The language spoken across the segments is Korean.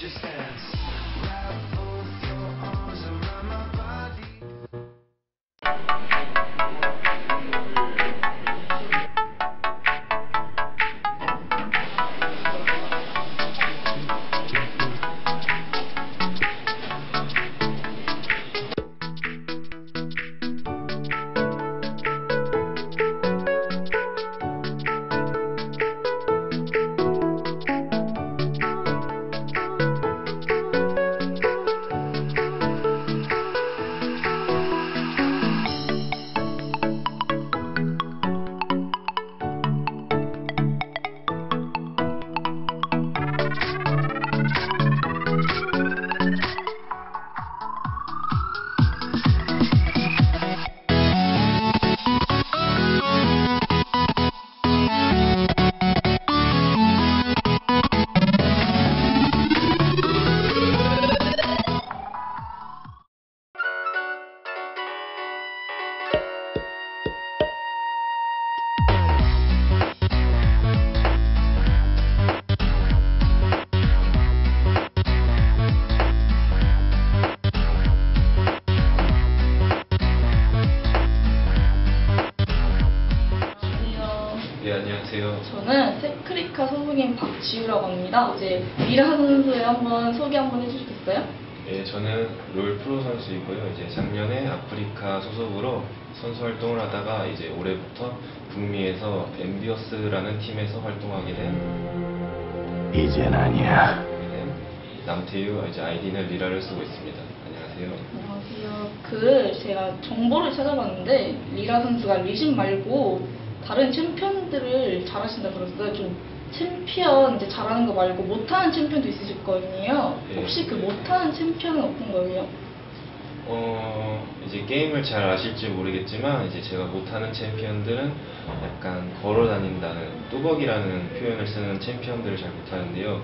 Just dance. 저는 테크리카 소속인 박지우라고 합니다. 이제 미라 선수의 한번 소개 한번 해주시겠어요? 예, 저는 롤 프로 선수이고요. 이제 작년에 아프리카 소속으로 선수 활동을 하다가 이제 올해부터 북미에서 엠비어스라는 팀에서 활동하게 된, 이젠 아니야. 남태유 이제 아이디는 리라를 쓰고 있습니다. 안녕하세요. 안녕하세요. 그 제가 정보를 찾아봤는데 리라 선수가 리신 말고 다른 챔피언들을 잘하신다 그랬어요. 좀 챔피언 이제 잘하는 거 말고 못하는 챔피언도 있으실 거 아니에요. 네. 혹시 그 못하는 챔피언은 어떤 거예요? 어, 이제 게임을 잘 아실지 모르겠지만, 이제 제가 못하는 챔피언들은 약간 걸어 다닌다는, 뚜벅이라는 표현을 쓰는 챔피언들을 잘 못하는데요.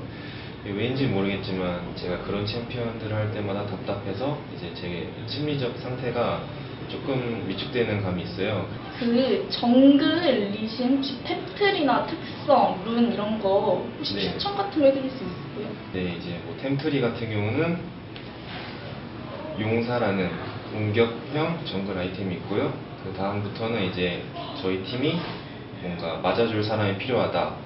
왠지 모르겠지만, 제가 그런 챔피언들을 할 때마다 답답해서, 이제 제 심리적 상태가 조금 위축되는 감이 있어요. 그 정글 리신 혹시 템틀이나 특성, 룬 이런 거 혹시 네. 추천 같은 거 해드릴 수 있어요? 네, 이제 뭐 템트리 같은 경우는 용사라는 공격형 정글 아이템이 있고요. 그 다음부터는 이제 저희 팀이 뭔가 맞아줄 사람이 필요하다.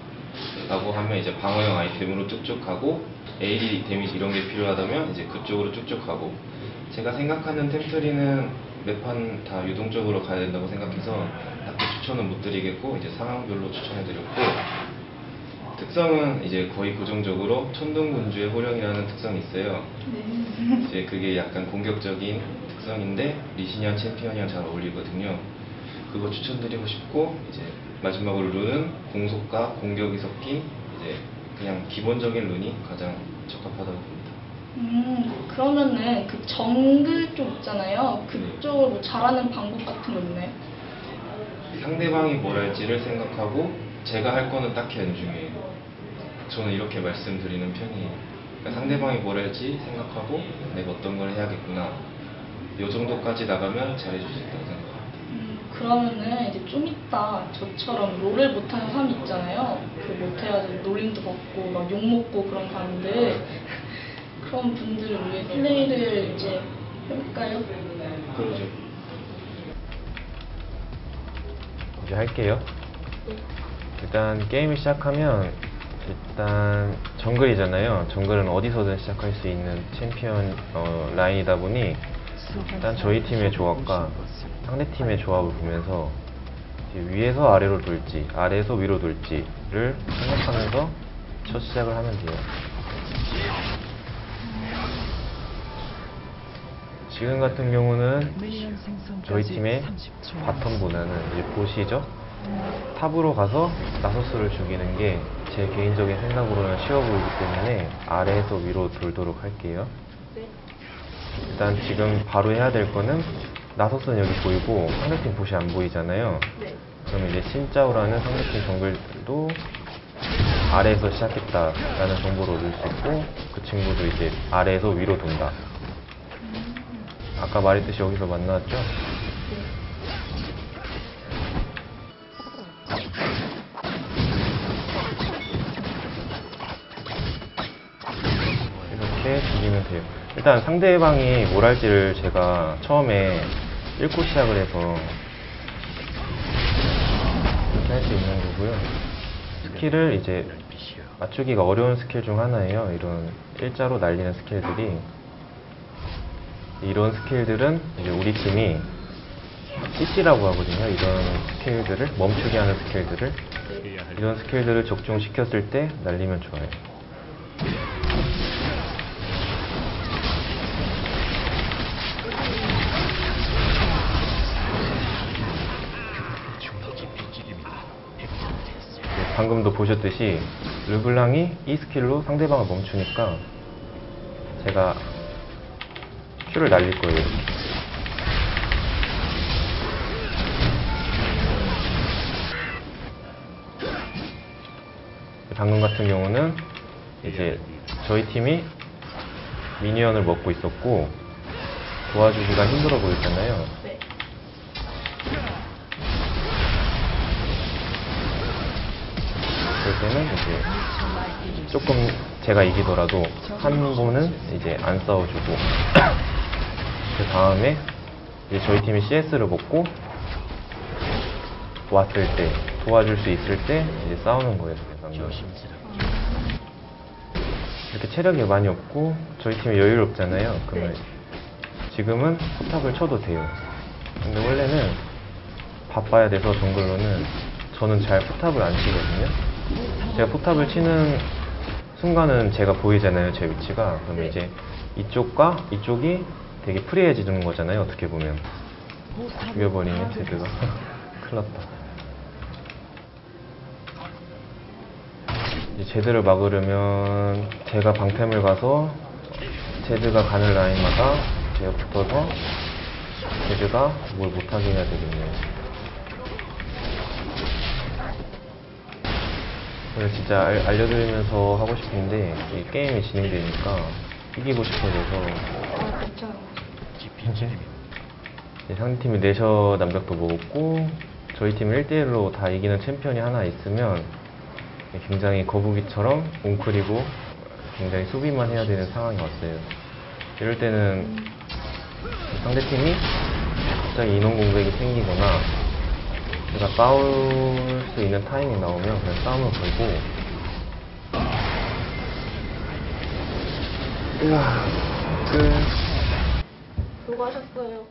라고 하면 이제 방어형 아이템으로 쭉쭉 가고 AD 데미지 이런 게 필요하다면 이제 그쪽으로 쭉쭉 가고 제가 생각하는 템트리는 매판 다 유동적으로 가야 된다고 생각해서 딱히 추천은 못 드리겠고 이제 상황별로 추천해 드렸고 특성은 이제 거의 고정적으로 천둥군주의 호령이라는 특성이 있어요. 네. 이제 그게 약간 공격적인 특성인데 리시니안 챔피언이랑 잘 어울리거든요. 그거 추천드리고 싶고 이제 마지막으로 룬은 공속과 공격이 섞인 이제 그냥 기본적인 룬이 가장 적합하다고 봅니다. 음, 그러면은 그 정글 쪽 있잖아요. 네. 그쪽을 뭐 잘하는 방법 같은 거 있나요? 상대방이 뭘 할지를 생각하고 제가 할 거는 딱히 안 중요해요. 저는 이렇게 말씀드리는 편이에요. 그러니까 상대방이 뭘 할지 생각하고 내가 어떤 걸 해야겠구나. 이 정도까지 나가면 잘해줄 수 있다고 생각합니다. 음, 그러면은 이제 좀 이따 저처럼 롤을 못하는 사람이 있잖아요. 그 못해가지고 놀림도 받고 막 욕먹고 그런 사람들. 그런 분들을 위해 플레이를 이제 해볼까요? 그러죠. 이제 할게요. 일단 게임을 시작하면 일단 정글이잖아요. 정글은 어디서든 시작할 수 있는 챔피언 어, 라인이다 보니 일단 저희 팀의 조합과 상대 팀의 조합을 보면서 위에서 아래로 돌지, 아래에서 위로 돌지를 생각하면서 첫 시작을 하면 돼요. 지금 같은 경우는 저희 팀의 바텀보다는 이제 보시죠. 탑으로 가서 나소스를 죽이는 게 제 개인적인 생각으로는 쉬워 보이기 때문에 아래에서 위로 돌도록 할게요. 네. 일단 지금 바로 해야 될 거는 나소스는 여기 보이고 상대팀 보시 안 보이잖아요. 네. 그럼 이제 신짜오라는 상대팀 정글도 아래에서 시작했다라는 정보를 얻을 수 있고 그 친구도 이제 아래에서 위로 돈다. 아까 말했듯이 여기서 만났죠? 때 죽이면 돼요. 일단 상대방이 뭘 할지를 제가 처음에 읽고 시작을 해서 이렇게 할 수 있는 거고요. 스킬을 이제 맞추기가 어려운 스킬 중 하나예요. 이런 일자로 날리는 스킬들이. 이런 스킬들은 이제 우리 팀이 CC라고 하거든요. 이런 스킬들을 멈추게 하는 스킬들을 이런 스킬들을 적중시켰을 때 날리면 좋아요. 네, 방금도 보셨듯이 르블랑이 이 스킬로 상대방을 멈추니까 제가 큐를 날릴 거예요. 방금 같은 경우는 이제 저희 팀이 미니언을 먹고 있었고 도와주기가 힘들어 보였잖아요. 네. 그럴 때는 이제 조금 제가 이기더라도 한 번은 이제 안 싸워주고 그 다음에 이제 저희 팀이 CS를 먹고 왔을 때 도와줄 수 있을 때 이제 싸우는 거예요. 방금. 이렇게 체력이 많이 없고 저희 팀이 여유롭잖아요. 그러면 네. 지금은 포탑을 쳐도 돼요. 근데 원래는 바빠야 돼서 정글로는 저는 잘 포탑을 안 치거든요. 제가 포탑을 치는 순간은 제가 보이잖아요, 제 위치가. 그러면 네. 이제 이쪽과 이쪽이 되게 프리해지는 거잖아요, 어떻게 보면. 죽여버리면 제드가. 큰일 났다. 이제 제드를 막으려면 제가 방템을 가서 제드가 가는 라인마다 제가 붙어서 제드가 뭘 못하게 해야 되겠네요. 그래서 진짜 알, 알려드리면서 하고 싶은데 이 게임이 진행되니까 이기고 싶어져서 아, 괜찮아요. 이제 상대팀이 내셔 남벽도 먹었고 저희 팀은 1대1로 다 이기는 챔피언이 하나 있으면 굉장히 거북이처럼 웅크리고 굉장히 수비만 해야 되는 상황이 왔어요. 이럴 때는 상대팀이 갑자기 인원 공백이 생기거나 제가 싸울 수 있는 타이밍이 나오면 그냥 싸움을 걸고 으아 끝 수고하셨어요.